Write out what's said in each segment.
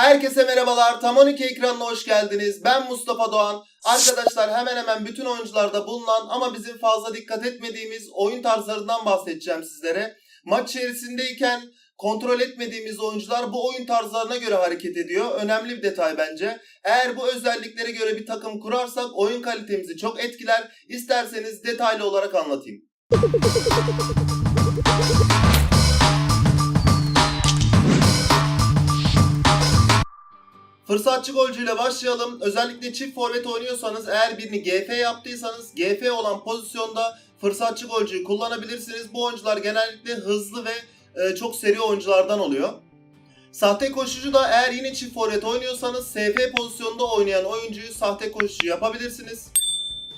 Herkese merhabalar. Tam 12 ekranına hoş geldiniz. Ben Mustafa Doğan. Arkadaşlar hemen hemen bütün oyuncularda bulunan ama bizim fazla dikkat etmediğimiz oyun tarzlarından bahsedeceğim sizlere. Maç içerisindeyken kontrol etmediğimiz oyuncular bu oyun tarzlarına göre hareket ediyor. Önemli bir detay bence. Eğer bu özelliklere göre bir takım kurarsak oyun kalitemizi çok etkiler. İsterseniz detaylı olarak anlatayım. Fırsatçı golcüyle başlayalım. Özellikle çift forvet oynuyorsanız eğer birini GF yaptıysanız GF olan pozisyonda fırsatçı golcüyü kullanabilirsiniz. Bu oyuncular genellikle hızlı ve e, çok seri oyunculardan oluyor. Sahte koşucu da eğer yine çift forvet oynuyorsanız SF pozisyonda oynayan oyuncuyu sahte koşucu yapabilirsiniz.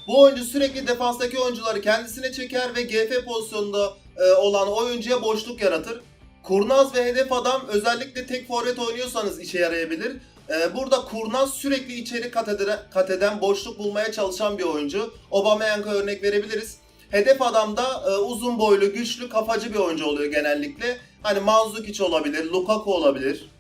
Bu oyuncu sürekli defanstaki oyuncuları kendisine çeker ve GF pozisyonda e, olan oyuncuya boşluk yaratır. Kurnaz ve hedef adam özellikle tek forvet oynuyorsanız işe yarayabilir. Ee, burada kurnaz sürekli içeri kat, ede- kat eden, boşluk bulmaya çalışan bir oyuncu. Aubameyang'a örnek verebiliriz. Hedef adam da e, uzun boylu, güçlü, kafacı bir oyuncu oluyor genellikle. Hani Mandzukic olabilir, Lukaku olabilir.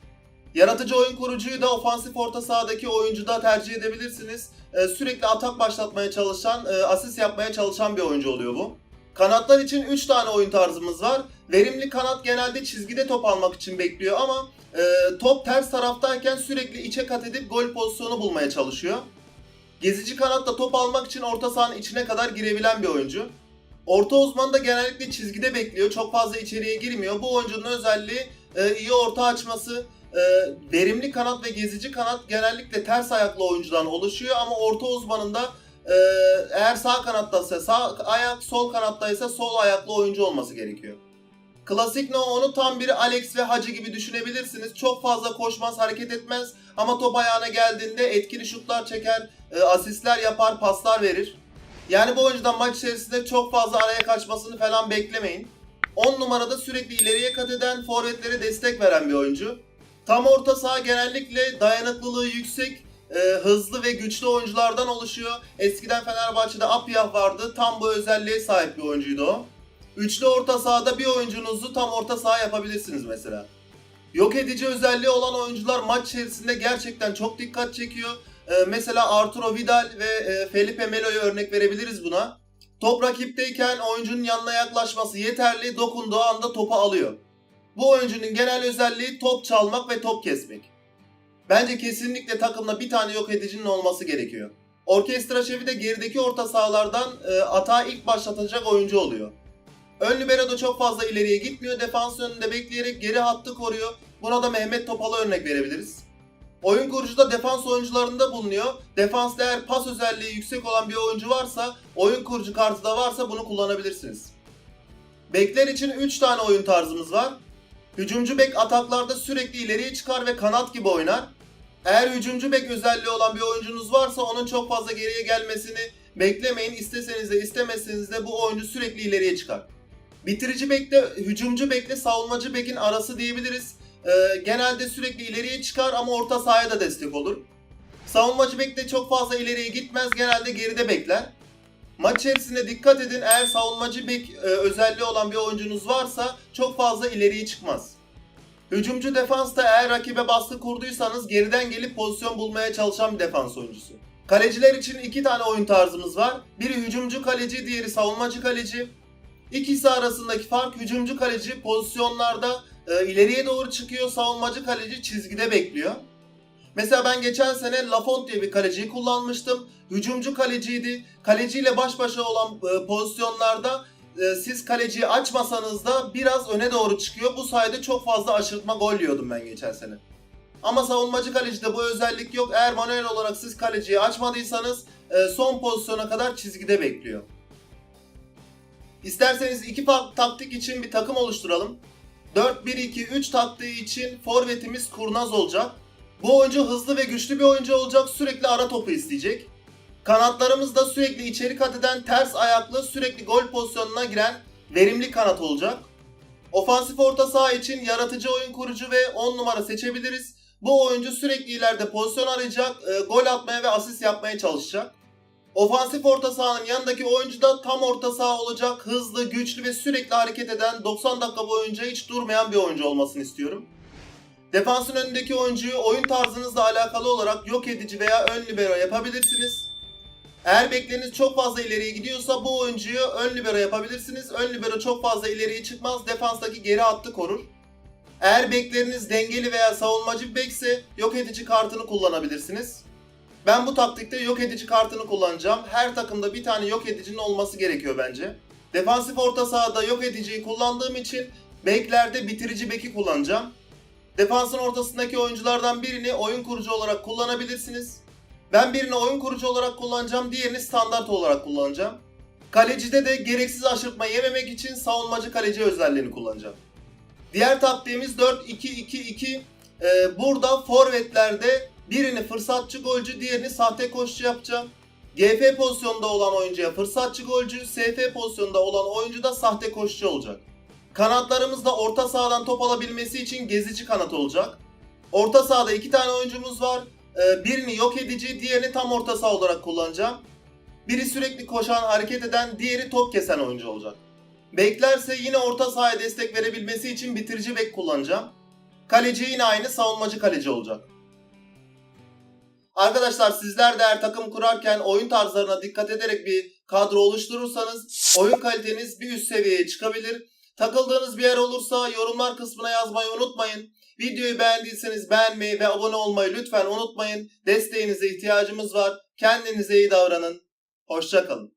Yaratıcı oyun kurucuyu da ofansif orta sahadaki oyuncuda tercih edebilirsiniz. E, sürekli atak başlatmaya çalışan, e, asist yapmaya çalışan bir oyuncu oluyor bu. Kanatlar için 3 tane oyun tarzımız var. Verimli kanat genelde çizgide top almak için bekliyor ama e, top ters taraftayken sürekli içe kat edip gol pozisyonu bulmaya çalışıyor. Gezici kanat da top almak için orta sahanın içine kadar girebilen bir oyuncu. Orta uzman da genellikle çizgide bekliyor. Çok fazla içeriye girmiyor. Bu oyuncunun özelliği e, iyi orta açması. E, verimli kanat ve gezici kanat genellikle ters ayaklı oyuncudan oluşuyor ama orta uzmanında e, eğer sağ kanattaysa sağ ayak, sol kanattaysa sol ayaklı oyuncu olması gerekiyor. Klasik No onu tam bir Alex ve Hacı gibi düşünebilirsiniz. Çok fazla koşmaz, hareket etmez ama top ayağına geldiğinde etkili şutlar çeker, e, asistler yapar, paslar verir. Yani bu oyuncudan maç içerisinde çok fazla araya kaçmasını falan beklemeyin. 10 numarada sürekli ileriye kat eden, forvetlere destek veren bir oyuncu. Tam orta saha genellikle dayanıklılığı yüksek, e, hızlı ve güçlü oyunculardan oluşuyor. Eskiden Fenerbahçe'de Apyah vardı. Tam bu özelliğe sahip bir oyuncuydu o. Üçlü orta sahada bir oyuncunuzu tam orta saha yapabilirsiniz mesela. Yok edici özelliği olan oyuncular maç içerisinde gerçekten çok dikkat çekiyor. Ee, mesela Arturo Vidal ve e, Felipe Melo'yu örnek verebiliriz buna. Top rakipteyken oyuncunun yanına yaklaşması yeterli, dokunduğu anda topu alıyor. Bu oyuncunun genel özelliği top çalmak ve top kesmek. Bence kesinlikle takımda bir tane yok edicinin olması gerekiyor. Orkestra şefi de gerideki orta sahalardan e, atağı ilk başlatacak oyuncu oluyor. Ön libero çok fazla ileriye gitmiyor. Defans önünde bekleyerek geri hattı koruyor. Buna da Mehmet Topal'a örnek verebiliriz. Oyun kurucu da defans oyuncularında bulunuyor. Defansta eğer pas özelliği yüksek olan bir oyuncu varsa, oyun kurucu kartı da varsa bunu kullanabilirsiniz. Bekler için 3 tane oyun tarzımız var. Hücumcu bek ataklarda sürekli ileriye çıkar ve kanat gibi oynar. Eğer hücumcu bek özelliği olan bir oyuncunuz varsa onun çok fazla geriye gelmesini beklemeyin. İsteseniz de istemeseniz de bu oyuncu sürekli ileriye çıkar. Bitirici bekle, hücumcu bekle, savunmacı bekin arası diyebiliriz. Ee, genelde sürekli ileriye çıkar ama orta sahaya da destek olur. Savunmacı bekle çok fazla ileriye gitmez, genelde geride bekler. Maç içerisinde dikkat edin eğer savunmacı bek e, özelliği olan bir oyuncunuz varsa çok fazla ileriye çıkmaz. Hücumcu defansta eğer rakibe baskı kurduysanız geriden gelip pozisyon bulmaya çalışan bir defans oyuncusu. Kaleciler için iki tane oyun tarzımız var. Biri hücumcu kaleci, diğeri savunmacı kaleci. İkisi arasındaki fark hücumcu kaleci pozisyonlarda e, ileriye doğru çıkıyor, savunmacı kaleci çizgide bekliyor. Mesela ben geçen sene Lafont diye bir kaleciyi kullanmıştım. Hücumcu kaleciydi. Kaleciyle baş başa olan e, pozisyonlarda e, siz kaleciyi açmasanız da biraz öne doğru çıkıyor. Bu sayede çok fazla aşırtma gol yiyordum ben geçen sene. Ama savunmacı kalecide bu özellik yok. Eğer manuel olarak siz kaleciyi açmadıysanız e, son pozisyona kadar çizgide bekliyor. İsterseniz iki taktik için bir takım oluşturalım. 4-1-2-3 taktiği için forvetimiz kurnaz olacak. Bu oyuncu hızlı ve güçlü bir oyuncu olacak. Sürekli ara topu isteyecek. Kanatlarımız da sürekli içeri kat eden, ters ayaklı, sürekli gol pozisyonuna giren verimli kanat olacak. Ofansif orta saha için yaratıcı oyun kurucu ve 10 numara seçebiliriz. Bu oyuncu sürekli ileride pozisyon arayacak, e, gol atmaya ve asist yapmaya çalışacak. Ofansif orta sahanın yanındaki oyuncu da tam orta saha olacak. Hızlı, güçlü ve sürekli hareket eden 90 dakika boyunca hiç durmayan bir oyuncu olmasını istiyorum. Defansın önündeki oyuncuyu oyun tarzınızla alakalı olarak yok edici veya ön libero yapabilirsiniz. Eğer bekleriniz çok fazla ileriye gidiyorsa bu oyuncuyu ön libero yapabilirsiniz. Ön libero çok fazla ileriye çıkmaz. Defanstaki geri hattı korur. Eğer bekleriniz dengeli veya savunmacı bir bekse yok edici kartını kullanabilirsiniz. Ben bu taktikte yok edici kartını kullanacağım. Her takımda bir tane yok edicinin olması gerekiyor bence. Defansif orta sahada yok ediciyi kullandığım için beklerde bitirici beki kullanacağım. Defansın ortasındaki oyunculardan birini oyun kurucu olarak kullanabilirsiniz. Ben birini oyun kurucu olarak kullanacağım, diğerini standart olarak kullanacağım. Kalecide de gereksiz aşırtma yememek için savunmacı kaleci özelliğini kullanacağım. Diğer taktiğimiz 4-2-2-2. Ee, burada forvetlerde birini fırsatçı golcü, diğerini sahte koşucu yapacağım. GF pozisyonda olan oyuncuya fırsatçı golcü, SF pozisyonda olan oyuncu da sahte koşucu olacak. Kanatlarımız da orta sahadan top alabilmesi için gezici kanat olacak. Orta sahada iki tane oyuncumuz var. Ee, birini yok edici, diğerini tam orta saha olarak kullanacağım. Biri sürekli koşan, hareket eden, diğeri top kesen oyuncu olacak. Beklerse yine orta sahaya destek verebilmesi için bitirici bek kullanacağım. Kaleci yine aynı savunmacı kaleci olacak. Arkadaşlar sizler de eğer takım kurarken oyun tarzlarına dikkat ederek bir kadro oluşturursanız oyun kaliteniz bir üst seviyeye çıkabilir. Takıldığınız bir yer olursa yorumlar kısmına yazmayı unutmayın. Videoyu beğendiyseniz beğenmeyi ve abone olmayı lütfen unutmayın. Desteğinize ihtiyacımız var. Kendinize iyi davranın. Hoşçakalın.